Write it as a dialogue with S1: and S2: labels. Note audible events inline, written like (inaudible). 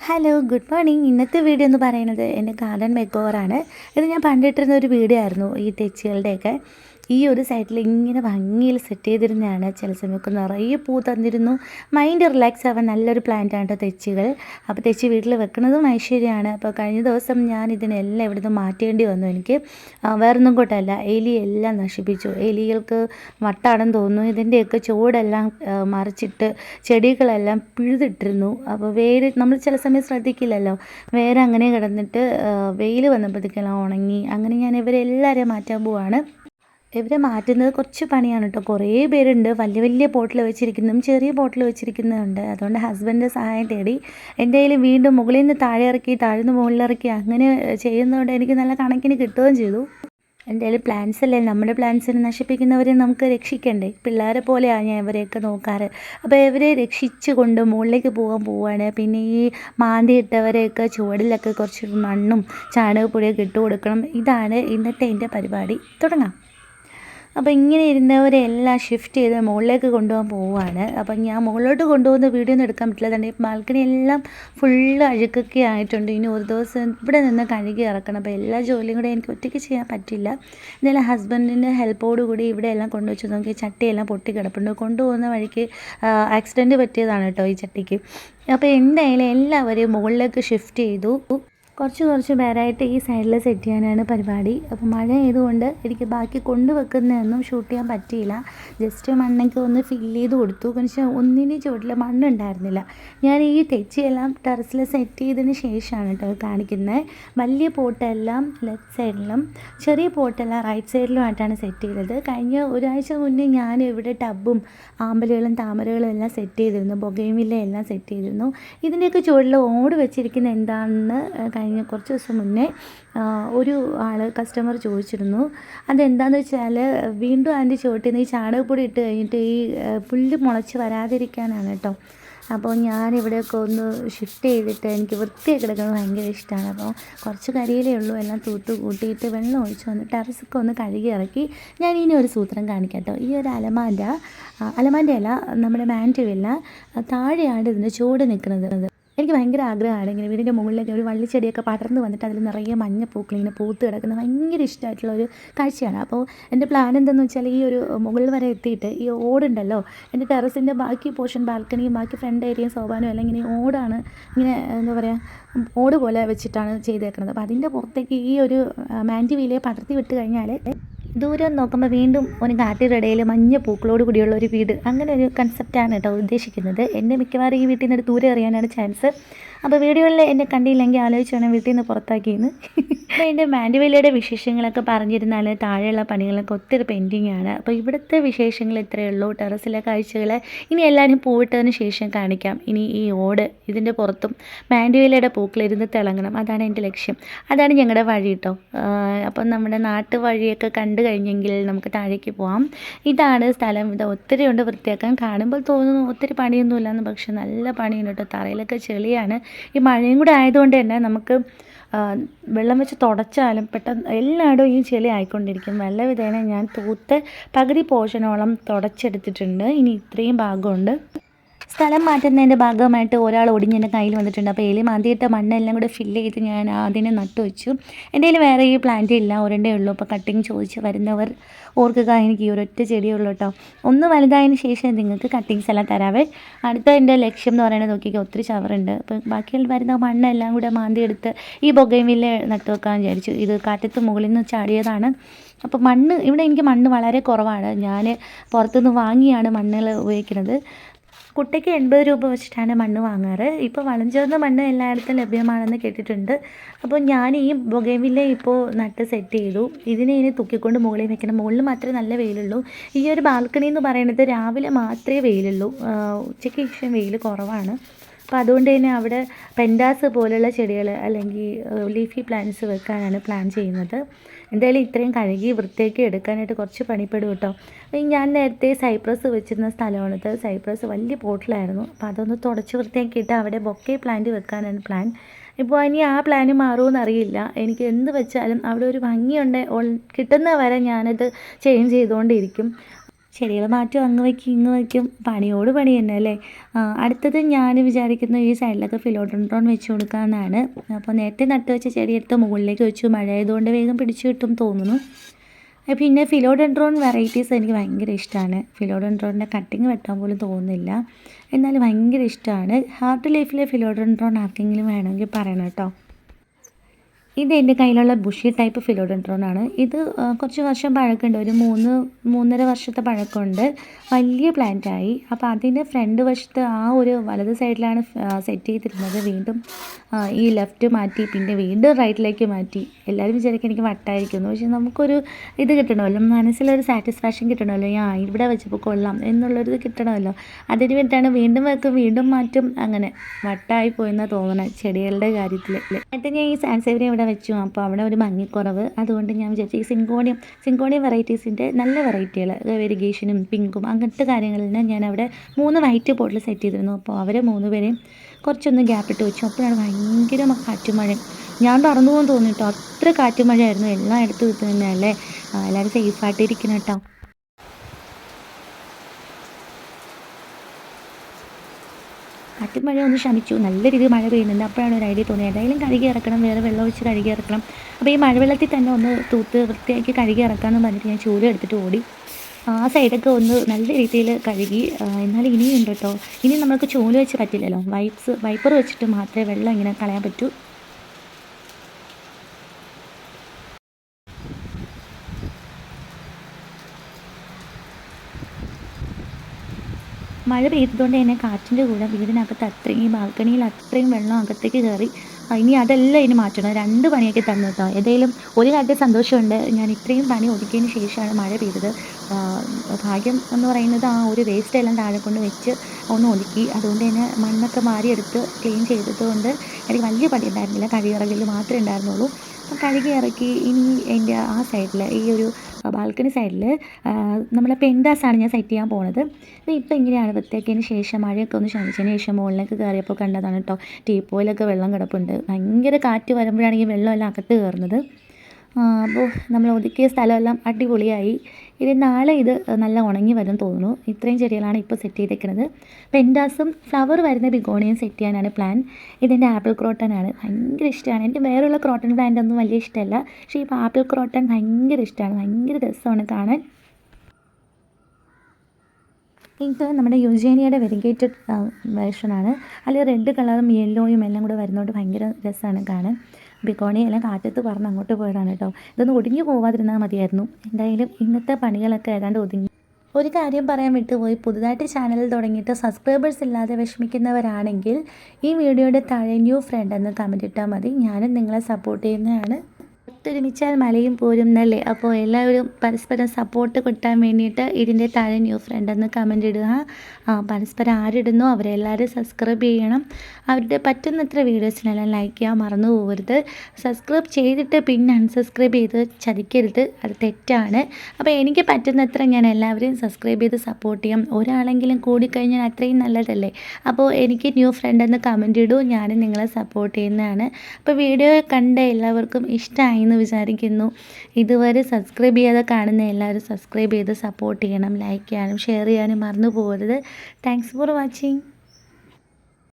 S1: Hello good morning ഇന്നത്തെ video എന്ന് പറയുന്നത് എന്റെ ഗാർഡൻ മേക്ക് ഓവറാണ് ഇത് ഞാൻ പണ്ടിട്ടിരുന്ന ഒരു വീഡിയോ ആയിരുന്നു ഈ തെച്ചികളുടെയൊക്കെ. ഈ ഒരു സൈഡിൽ ഇങ്ങനെ ഭംഗിയിൽ സെറ്റ് ചെയ്തിരുന്നതാണ് ചില സമയമൊക്കെ നിറയെ പൂ തന്നിരുന്നു. മൈൻഡ് റിലാക്സ് ആവാൻ നല്ലൊരു പ്ലാന്റ് ആണ് കേട്ടോ തെച്ചികൾ. അപ്പോൾ തെച്ചി വീട്ടിൽ വെക്കുന്നതും ഐശ്വര്യമാണ്. അപ്പോൾ കഴിഞ്ഞ ദിവസം ഞാൻ ഇതിനെല്ലാം ഇവിടെ നിന്ന് മാറ്റേണ്ടി വന്നു എനിക്ക്. വേറൊന്നും കൊണ്ടല്ല. എലി എല്ലാം നശിപ്പിച്ചു. എലികൾക്ക് വട്ടാണെന്ന് തോന്നുന്നു. ഇതിന്റെയൊക്കെ ചുവടെല്ലാം മറിച്ചിട്ട് ചെടികളെല്ലാം പിഴുതിട്ടിരുന്നു. അപ്പോൾ വേര് നമ്മൾ ചില സമയം ശ്രദ്ധിക്കില്ലല്ലോ. വേര് അങ്ങനെ കിടന്നിട്ട് വെയിൽ വന്നപ്പോഴത്തേക്കെല്ലാം ഉണങ്ങി. അങ്ങനെ ഞാൻ ഇവരെല്ലാവരെയും മാറ്റാൻ പോവാണ്. ഇവരെ മാറ്റുന്നത് കുറച്ച് പണിയാണ് കേട്ടോ കുറേ പേരുണ്ട്. വലിയ വലിയ ബോട്ടിൽ വെച്ചിരിക്കുന്നതും ചെറിയ ബോട്ടിൽ വെച്ചിരിക്കുന്നതുണ്ട്. അതുകൊണ്ട് ഹസ്ബൻഡ് സഹായം തേടി എന്റെ കയ്യിൽ വീണ്ടും മുകളിൽ നിന്ന് താഴെ ഇറക്കി താഴ്ന്ന് മുകളിലിറക്കി അങ്ങനെ ചെയ്യുന്നതുകൊണ്ട് എനിക്ക് നല്ല കണക്കിന് കിട്ടുകയും ചെയ്തു. എന്റെ കയ്യിൽ പ്ലാൻസ് അല്ലേ? നമ്മുടെ പ്ലാൻസിനെ നശിപ്പിക്കുന്നവരെ നമുക്ക് രക്ഷിക്കണ്ടേ? പിള്ളേരെ പോലെയാണ് ഞാൻ ഇവരെയൊക്കെ നോക്കാറ്. അപ്പോൾ ഇവരെ രക്ഷിച്ചുകൊണ്ട് മുകളിലേക്ക് പോകാൻ പോവുകയാണ് പിന്നെ ഈ മാന്തി ഇട്ടവരെയൊക്കെ ചുവടിലൊക്കെ കുറച്ച് മണ്ണും ചാണകപ്പൊടിയൊക്കെ ഇട്ട് കൊടുക്കണം. ഇതാണ് ഇന്നത്തെ എന്റെ പരിപാടി. തുടങ്ങാം. അപ്പോൾ ഇങ്ങനെ ഇരുന്നവരെ എല്ലാം ഷിഫ്റ്റ് ചെയ്ത് മുകളിലേക്ക് കൊണ്ടുപോകാൻ പോവുകയാണ്. അപ്പം ഞാൻ മുകളിലോട്ട് കൊണ്ടുപോകുന്ന വീഡിയോ ഒന്നും എടുക്കാൻ പറ്റില്ല. തന്നെ ബാൽക്കണി എല്ലാം ഫുള്ള് അഴുക്കൊക്കെ ആയിട്ടുണ്ട്. ഇനി ഒരു ദിവസം ഇവിടെ നിന്ന് കഴുകി ഇറക്കണം. അപ്പോൾ എല്ലാ ജോലിയും കൂടെ എനിക്ക് ഒറ്റയ്ക്ക് ചെയ്യാൻ പറ്റില്ല. എന്നാലും ഹസ്ബൻഡിന്റെ ഹെൽപ്പോട് കൂടി ഇവിടെ എല്ലാം കൊണ്ടുവച്ച് നോക്കി ചട്ടിയെല്ലാം പൊട്ടി കിടപ്പുണ്ട്. കൊണ്ടുപോകുന്ന വഴിക്ക് ആക്സിഡന്റ് പറ്റിയതാണ് കേട്ടോ ഈ ചട്ടിക്ക്. അപ്പോൾ എന്തായാലും എല്ലാവരെയും മുകളിലേക്ക് ഷിഫ്റ്റ് ചെയ്തു. കുറച്ച് കുറച്ച് പേരായിട്ട് ഈ സൈഡിൽ സെറ്റ് ചെയ്യാനാണ് പരിപാടി. അപ്പോൾ മഴ ആയതുകൊണ്ട് എനിക്ക് ബാക്കി കൊണ്ടുവെക്കുന്നതൊന്നും ഷൂട്ട് ചെയ്യാൻ പറ്റിയില്ല. ജസ്റ്റ് മണ്ണൊക്കെ ഒന്ന് ഫില്ല് ചെയ്ത് കൊടുത്തു. പക്ഷേ ഒന്നിനും ചുവട്ടിൽ മണ്ണുണ്ടായിരുന്നില്ല. ഞാൻ ഈ തെച്ചിയെല്ലാം ടെറസിൽ സെറ്റ് ചെയ്തതിന് ശേഷമാണ് കേട്ടോ കാണിക്കുന്നത് വലിയ പോട്ടെല്ലാം ലെഫ്റ്റ് സൈഡിലും ചെറിയ പോട്ടെല്ലാം റൈറ്റ് സൈഡിലുമായിട്ടാണ് സെറ്റ് ചെയ്തത്. കഴിഞ്ഞ ഒരാഴ്ച മുന്നേ ഞാൻ ഇവിടെ ടബും ആമ്പലുകളും താമരകളും എല്ലാം സെറ്റ് ചെയ്തിരുന്നു. ബൊഗൈമില്ല എല്ലാം സെറ്റ് ചെയ്തിരുന്നു. ഇതിന്റെയൊക്കെ ചുവട്ടിൽ ഓട് വെച്ചിരിക്കുന്ന എന്താണെന്ന് കുറച്ച് ദിവസം മുന്നേ ഒരു ആൾ കസ്റ്റമർ ചോദിച്ചിരുന്നു. അതെന്താണെന്ന് വെച്ചാൽ വീണ്ടും അതിന്റെ ചുവട്ടിൽ നിന്ന് ഈ ചാണകപ്പൊടി ഇട്ട് കഴിഞ്ഞിട്ട് ഈ പുല്ല് മുളച്ച് വരാതിരിക്കാനാണ് കേട്ടോ അപ്പോൾ ഞാൻ ഇവിടെയൊക്കെ ഒന്ന് ഷിഫ്റ്റ് ചെയ്തിട്ട് എനിക്ക് വൃത്തിയായി കിടക്കുന്നത് ഭയങ്കര ഇഷ്ടമാണ് അപ്പോൾ കുറച്ച് കരിയിലേ ഉള്ളൂ എല്ലാം തൂത്ത് കൂട്ടിയിട്ട് വെള്ളം ഒഴിച്ച് വന്ന് ടെറസൊക്കെ ഒന്ന് കഴുകി ഇറക്കി ഞാൻ ഇനി ഒരു സൂത്രം കാണിക്കട്ടോ കേട്ടോ ഈ ഒരു അലമാന്റെ അലമാന്റെ അല്ല നമ്മുടെ മാന്റുവില്ല താഴെയാണ് ഇതിന്റെ ചൂട് നിൽക്കുന്നത്. എനിക്ക് ഭയങ്കര ആഗ്രഹമാണ് ഇങ്ങനെ വീടിന്റെ മുകളിലേക്ക് ഒരു വള്ളിച്ചെടിയൊക്കെ പടർന്ന് വന്നിട്ട് അതിൽ നിറയെ മഞ്ഞ പൂക്കൾ ഇങ്ങനെ പൂത്ത് കിടക്കുന്ന ഭയങ്കര ഇഷ്ടമായിട്ടുള്ള ഒരു കാഴ്ചയാണ്. അപ്പോൾ എന്റെ പ്ലാൻ എന്തെന്ന് വെച്ചാൽ ഈ ഒരു മുകളിൽ വരെ എത്തിയിട്ട് ഈ ഓടുണ്ടല്ലോ എന്റെ ടെറസിന്റെ ബാക്കി പോർഷൻ ബാൽക്കണിയും ബാക്കി ഫ്രണ്ട് ഏരിയയും സോപാനും എല്ലാം ഇങ്ങനെ ഓടാണ് ഇങ്ങനെ എന്താ പറയുക ഓട് പോലെ വെച്ചിട്ടാണ് ചെയ്തേക്കുന്നത് അപ്പോൾ അതിന്റെ പുറത്തേക്ക് ഈ ഒരു മാന്റി വീലയെ പടർത്തി വിട്ട് കഴിഞ്ഞാൽ ദൂരെ നോക്കുമ്പോൾ വീണ്ടും ഒരു കാട്ടിനിടയിൽ മഞ്ഞ പൂക്കളോട് കൂടിയുള്ള ഒരു വീട്. അങ്ങനെ ഒരു കൺസെപ്റ്റാണ് കേട്ടോ ഉദ്ദേശിക്കുന്നത്. എന്നെ മിക്കവാറും ഈ വീട്ടിൽ നിന്ന് ദൂരെ അറിയാനാണ് ചാൻസ് അപ്പോൾ വീഡിയോയിൽ എന്നെ കണ്ടില്ലെങ്കിൽ ആലോചിച്ച് വേണം വീട്ടിൽ നിന്ന് പുറത്താക്കിയെന്ന് (laughs) എന്റെ മാൻഡുവേലയുടെ വിശേഷങ്ങളൊക്കെ പറഞ്ഞിരുന്നാൽ താഴെയുള്ള പണികളൊക്കെ ഒത്തിരി പെൻഡിങ് ആണ്. അപ്പോൾ ഇവിടുത്തെ വിശേഷങ്ങൾ ഇത്രയേ ഉള്ളൂ. ടെറസിലെ കാഴ്ചകൾ ഇനി എല്ലാവരും പൂവിട്ടതിന് ശേഷം കാണിക്കാം. ഇനി ഈ ഓട് ഇതിന്റെ പുറത്തും മാൻഡുവേലയുടെ പൂക്കളിരുന്ന് തിളങ്ങണം. അതാണ് എന്റെ ലക്ഷ്യം. അതാണ് ഞങ്ങളുടെ വഴി കേട്ടോ അപ്പം നമ്മുടെ നാട്ടു വഴിയൊക്കെ കണ്ടു കഴിഞ്ഞെങ്കിൽ നമുക്ക് താഴേക്ക് പോവാം. ഇതാണ് സ്ഥലം. ഇത് ഒത്തിരി ഉണ്ട് വൃത്തിയാക്കാൻ. കാണുമ്പോൾ തോന്നുന്നു ഒത്തിരി പണിയൊന്നുമില്ലെന്ന് പക്ഷെ നല്ല പണിയുണ്ട് കേട്ടോ. തറയിലൊക്കെ ചെളിയാണ്. ഈ മഴയും കൂടെ ആയതുകൊണ്ട് തന്നെ നമുക്ക് വെള്ളം വെച്ച് തുടച്ചാലും പെട്ടെന്ന് എല്ലായിടവും ഈ ചെളി ആയിക്കൊണ്ടിരിക്കും. നല്ല വിധേന ഞാൻ തൂത്ത് പകുതി പോഷനോളം തുടച്ചെടുത്തിട്ടുണ്ട്. ഇനി ഇത്രയും ഭാഗമുണ്ട്. സ്ഥലം മാറ്റുന്നതിന്റെ ഭാഗമായിട്ട് ഒരാൾ ഒടിഞ്ഞ് എന്റെ കയ്യിൽ വന്നിട്ടുണ്ട്. അപ്പോൾ എലി മാന്തിയിട്ട മണ്ണെല്ലാം കൂടെ ഫില്ല് ചെയ്ത് ഞാൻ അതിനെ നട്ടു വെച്ചു. എന്റെ കയ്യിൽ വേറെ ഈ പ്ലാന്റ് ഇല്ല ഒരെണ്ണേ ഉള്ളൂ. അപ്പോൾ കട്ടിങ് ചോദിച്ച് വരുന്നവർ ഓർക്കുക എനിക്ക് ഈ ഒരൊറ്റ ചെടിയുള്ളൂ കേട്ടോ. ഒന്ന് വലുതായതിന് ശേഷം നിങ്ങൾക്ക് കട്ടിങ്സ് എല്ലാം തരാവേ അടുത്ത എന്റെ ലക്ഷ്യം എന്ന് പറയുന്നത് നോക്കിയാൽ ഒത്തിരി ചവറുണ്ട്. അപ്പോൾ ബാക്കിയുള്ള വരുന്ന മണ്ണെല്ലാം കൂടെ മാന്തി എടുത്ത് ഈ ബൊഗൈമില്ല നട്ടു വെക്കാൻ വിചാരിച്ചു. ഇത് കാറ്റത്ത് മുകളിൽ നിന്ന് ചാടിയതാണ്. അപ്പോൾ മണ്ണ് ഇവിടെ എനിക്ക് മണ്ണ് വളരെ കുറവാണ്. ഞാൻ പുറത്തുനിന്ന് വാങ്ങിയാണ് മണ്ണുകൾ ഉപയോഗിക്കുന്നത്. കുട്ടയ്ക്ക് എൺപത് രൂപ വെച്ചിട്ടാണ് മണ്ണ് വാങ്ങാറ്. ഇപ്പോൾ വളഞ്ചേർന്ന മണ്ണ് എല്ലായിടത്തും ലഭ്യമാണെന്ന് കേട്ടിട്ടുണ്ട്. അപ്പോൾ ഞാൻ ഈ ബൊഗേവില്ല ഇപ്പോൾ നട്ട് സെറ്റ് ചെയ്തു. ഇതിനെ ഇനി തൂക്കിക്കൊണ്ട് മുകളിൽ വെക്കണം. മുകളിൽ മാത്രമേ നല്ല വെയിലുള്ളൂ. ഈ ഒരു ബാൽക്കണി എന്ന് പറയുന്നത് രാവിലെ മാത്രമേ വെയിലുള്ളൂ. ഉച്ചയ്ക്ക് ശേഷം വെയിൽ കുറവാണ്. അപ്പോൾ അതുകൊണ്ട് തന്നെ അവിടെ പെൻഡാസ് പോലുള്ള ചെടികൾ അല്ലെങ്കിൽ ലീഫി പ്ലാന്റ്സ് വെക്കാനാണ് പ്ലാൻ ചെയ്യുന്നത്. എന്തായാലും ഇത്രയും കഴുകി വൃത്തിയാക്കി എടുക്കാനായിട്ട് കുറച്ച് പണിപ്പെടും കേട്ടോ. ഞാൻ നേരത്തെ സൈപ്രസ് വെച്ചിരുന്ന സ്ഥലമാണിത്. സൈപ്രസ് വലിയ പോട്ടിലായിരുന്നു. അപ്പോൾ അതൊന്ന് തുടച്ച് വൃത്തിയാക്കിയിട്ട് അവിടെ ബൊക്കെ പ്ലാന്റ് വെക്കാനാണ് പ്ലാൻ ഇപ്പോൾ ഇനി ആ പ്ലാൻ മാറുമെന്ന് അറിയില്ല. എനിക്ക് എന്ത് വെച്ചാലും അവിടെ ഒരു ഭംഗിയുണ്ട്. കിട്ടുന്ന വരെ ഞാനത് ചേഞ്ച് ചെയ്തുകൊണ്ടിരിക്കും. ചെടികൾ മാറ്റും അങ്ങ് വയ്ക്കും ഇങ്ങ് വയ്ക്കും പണിയോട് പണി തന്നെ അല്ലേ? അടുത്തത് ഞാൻ വിചാരിക്കുന്ന ഈ സൈഡിലൊക്കെ ഫിലോഡ്രോൺ വെച്ച് കൊടുക്കാമെന്നാണ് അപ്പോൾ നേരത്തെ നട്ട് വെച്ച ചെടി എടുത്ത് മുകളിലേക്ക് വെച്ചു. മഴ ആയതുകൊണ്ട് വേഗം പിടിച്ചു കിട്ടും തോന്നുന്നു. പിന്നെ ഫിലോഡൻഡ്രോൺ വെറൈറ്റീസ് എനിക്ക് ഭയങ്കര ഇഷ്ടമാണ് ഫിലോഡൻഡ്രോണിന്റെ കട്ടിങ് വെട്ടാൻ പോലും തോന്നുന്നില്ല. എന്നാലും ഭയങ്കര ഇഷ്ടമാണ് ഹാർട്ട് ലൈഫിലെ ഫിലോഡൻഡ്രോൺ ആർക്കെങ്കിലും വേണമെങ്കിൽ പറയണം കേട്ടോ. ഇത് എന്റെ കയ്യിലുള്ള ബുഷി ടൈപ്പ് ഫിലോഡൻട്രോൺ ആണ്. ഇത് കുറച്ച് വർഷം പഴക്കമുണ്ട്. ഒരു മൂന്ന് മൂന്നര വർഷത്തെ പഴക്കമുണ്ട്. വലിയ പ്ലാന്റായി അപ്പോൾ അതിന്റെ ഫ്രണ്ട് വശത്ത് ആ ഒരു വലത് സൈഡിലാണ് സെറ്റ് ചെയ്തിരുന്നത്. വീണ്ടും ഈ ലെഫ്റ്റ് മാറ്റി പിന്നെ വീണ്ടും റൈറ്റിലേക്ക് മാറ്റി. എല്ലാവരും വിചാരിക്കും എനിക്ക് വട്ടായിരിക്കുന്നു. പക്ഷെ നമുക്കൊരു ഇത് കിട്ടണമല്ലോ. മനസ്സിലൊരു സാറ്റിസ്ഫാക്ഷൻ കിട്ടണമല്ലോ. ആ ഇവിടെ വെച്ചപ്പോൾ കൊള്ളാം എന്നുള്ളൊരു കിട്ടണമല്ലോ. അതിന് വേണ്ടിയിട്ടാണ് വീണ്ടും വെക്കും വീണ്ടും മാറ്റും. അങ്ങനെ വട്ടായി പോയെന്നാണ് തോന്നണത് ചെടികളുടെ കാര്യത്തിൽ എന്നിട്ട് ഞാൻ ഈ സാൻസേവിനെ ഇവിടെ വെച്ചു. അപ്പോൾ അവിടെ ഒരു ഭംഗിക്കുറവ് അതുകൊണ്ട് ഞാൻ വിചാരിച്ചു ഈ സിങ്കോണിയം സിങ്കോണിയം വെറൈറ്റീസിന്റെ നല്ല വെറൈറ്റികൾ വെരിഗേഷനും പിങ്കും അങ്ങനത്തെ കാര്യങ്ങളിൽ ഞാൻ അവിടെ മൂന്ന് വൈറ്റ് ബോട്ടിൽ സെറ്റ് ചെയ്തിരുന്നു. അപ്പോൾ അവരെ മൂന്ന് പേരെയും കുറച്ചൊന്ന് ഗ്യാപ്പ് ഇട്ട് വെച്ചു. അപ്പോഴാണ് ഭയങ്കര കാറ്റുമഴ. ഞാൻ പറന്നു പോകാൻ തോന്നിട്ടോ അത്ര കാറ്റുമഴയായിരുന്നു. എല്ലാം എടുത്ത് വിട്ടു തന്നെയല്ലേ എല്ലാവരും സേഫായിട്ടിരിക്കണം കേട്ടോ. കാറ്റും മഴ ഒന്ന് ശമിച്ചു. നല്ല രീതിയിൽ മഴ പെയ്യുന്നുണ്ട്. അപ്പോഴാണ് ഒരു ഐഡിയ തോന്നിയത്. ഏതായാലും കഴുകി ഇറക്കണം. വേറെ വെള്ളം ഒഴിച്ച് കഴുകി ഇറക്കണം. അപ്പോൾ ഈ മഴവെള്ളത്തിൽ തന്നെ ഒന്ന് തൂത്ത് വൃത്തിയാക്കി കഴുകി ഇറക്കാമെന്ന് പറഞ്ഞിട്ട് ഞാൻ ചൂൽ എടുത്തിട്ട് ഓടി. ആ സൈഡൊക്കെ ഒന്ന് നല്ല രീതിയിൽ കഴുകി എന്നാൽ ഇനിയുണ്ട് കേട്ടോ ഇനി നമ്മൾക്ക് ചൂൽ വെച്ച് പറ്റില്ലല്ലോ. വൈപ്സ് വൈപ്പർ വെച്ചിട്ട് മാത്രമേ വെള്ളം ഇങ്ങനെ കളയാൻ പറ്റൂ. മഴ പെയ്തതുകൊണ്ട് തന്നെ കാറ്റിന്റെ കൂടെ വീടിനകത്ത് അത്രയും ഈ ബാൽക്കണിയിൽ അത്രയും വെള്ളം അകത്തേക്ക് കയറി. ഇനി അതെല്ലാം ഇനി മാറ്റണം. രണ്ട് പണിയൊക്കെ തന്നു കേട്ടോ. ഏതായാലും ഒരു കാര്യത്തിൽ സന്തോഷമുണ്ട്. ഞാൻ ഇത്രയും പണി ഒതുക്കിയതിന് ശേഷമാണ് മഴ പെയ്തത്. ഭാഗ്യം എന്ന് പറയുന്നത് ആ ഒരു വേസ്റ്റ് എല്ലാം താഴെ കൊണ്ട് വെച്ച് ഒന്ന് ഒതുക്കി. അതുകൊണ്ട് തന്നെ മണ്ണൊക്കെ മാറിയെടുത്ത് ക്ലീൻ ചെയ്തതുകൊണ്ട് എനിക്ക് വലിയ പണി ഉണ്ടായിരുന്നില്ല കഴുകിറകിൽ മാത്രമേ ഉണ്ടായിരുന്നുള്ളൂ. കഴുകി ഇറക്കി ഇനി എന്റെ ആ സൈഡിൽ ഈ ഒരു ബാൽക്കണി സൈഡിൽ നമ്മളെ പെൻഡാസാണ് ഞാൻ സെറ്റ് ചെയ്യാൻ പോണത്. അപ്പോൾ ഇപ്പോൾ ഇങ്ങനെയാണ് വൃത്തിയാക്കിയതിന് ശേഷം മഴയൊക്കെ ഒന്ന് ശമിച്ചതിന് ശേഷം മുകളിലേക്ക് കയറിയപ്പോൾ കണ്ടതാണ് കേട്ടോ ടീപ്പോയിലൊക്കെ വെള്ളം കിടപ്പുണ്ട്. ഭയങ്കര കാറ്റ് വരുമ്പോഴാണെങ്കിൽ വെള്ളമെല്ലാം അകത്ത് കയറുന്നത് അപ്പോൾ നമ്മൾ ഒതുക്കിയ സ്ഥലമെല്ലാം അടിപൊളിയായി. ഇത് നാളെ ഇത് നല്ല ഉണങ്ങി വരും തോന്നുന്നു. ഇത്രയും ചെടികളാണ് ഇപ്പോൾ സെറ്റ് ചെയ്തേക്കുന്നത് പെൻഡാസും ഫ്ലവർ വരുന്ന ബിഗോണിയും സെറ്റ് ചെയ്യാനാണ് പ്ലാൻ ഇതിന്റെ ആപ്പിൾ ക്രോട്ടനാണ് ഭയങ്കര ഇഷ്ടമാണ് എനിക്ക് വേറെയുള്ള ക്രോട്ടൺ പ്ലാന്റ് ഒന്നും വലിയ ഇഷ്ടമല്ല. പക്ഷേ ഇപ്പോൾ ആപ്പിൾ ക്രോട്ടൺ ഭയങ്കര ഇഷ്ടമാണ് ഭയങ്കര രസമാണ് കാണാൻ. ഇത് നമ്മുടെ യുജേനിയയുടെ വെരിഗേറ്റഡ് വേർഷനാണ് അതിൽ റെഡ് കളറും യെല്ലോയും എല്ലാം കൂടെ വരുന്നതുകൊണ്ട് ഭയങ്കര രസമാണ് കാണാൻ. ബിക്കോണി എല്ലാം കാറ്റത്ത് പറന്ന് അങ്ങോട്ട് പോയതാണ് കേട്ടോ. ഇതൊന്നും ഒടിഞ്ഞു പോവാതിരുന്നാൽ മതിയായിരുന്നു. എന്തായാലും ഇന്നത്തെ പണികളൊക്കെ ഏതാണ്ട് ഒതുങ്ങി. ഒരു കാര്യം പറയാൻ വിട്ടുപോയി. പുതുതായിട്ട് ചാനൽ തുടങ്ങിയിട്ട് സബ്സ്ക്രൈബേഴ്സ് ഇല്ലാതെ വിഷമിക്കുന്നവരാണെങ്കിൽ ഈ വീഡിയോയുടെ താഴെ ന്യൂ ഫ്രണ്ട് എന്ന് കമന്റ് ഇട്ടാൽ മതി. ഞാനും നിങ്ങളെ സപ്പോർട്ട് ചെയ്യുന്നതാണ്. ഒത്തൊരുമിച്ചാൽ മലയും പോരും എന്നല്ലേ അപ്പോൾ എല്ലാവരും പരസ്പരം സപ്പോർട്ട് കിട്ടാൻ വേണ്ടിയിട്ട് ഇതിന്റെ താഴെ ന്യൂ ഫ്രണ്ട് എന്ന് കമന്റ് ഇടുക. ആ, പരസ്പരം ആരിടുന്നു? അവരെല്ലാവരും സബ്സ്ക്രൈബ് ചെയ്യണം. അവരുടെ പറ്റുന്നത്ര വീഡിയോസിനെല്ലാം ലൈക്ക് ചെയ്യാൻ മറന്നു പോകരുത്. സബ്സ്ക്രൈബ് ചെയ്തിട്ട് പിന്നെ അൺസബ്സ്ക്രൈബ് ചെയ്ത് ചതിക്കരുത്. അത് തെറ്റാണ്. അപ്പോൾ എനിക്ക് പറ്റുന്നത്ര ഞാൻ എല്ലാവരെയും സബ്സ്ക്രൈബ് ചെയ്ത് സപ്പോർട്ട് ചെയ്യാം. ഒരാളെങ്കിലും കൂടിക്കഴിഞ്ഞാൽ അത്രയും നല്ലതല്ലേ? അപ്പോൾ എനിക്ക് ന്യൂ ഫ്രണ്ട് എന്ന് കമന്റ് ഇടൂ. ഞാനും നിങ്ങളെ സപ്പോർട്ട് ചെയ്യുന്നതാണ്. അപ്പോൾ വീഡിയോ കണ്ട എല്ലാവർക്കും ഇഷ്ടമായി എന്ന് വിചാരിക്കുന്നു. ഇതുവരെ സബ്സ്ക്രൈബ് ചെയ്യാതെ കാണുന്ന എല്ലാവരും സബ്സ്ക്രൈബ് ചെയ്ത് സപ്പോർട്ട് ചെയ്യണം ലൈക്ക് ചെയ്യാനും ഷെയർ ചെയ്യാനും മറന്നു പോകരുത്. Thanks for watching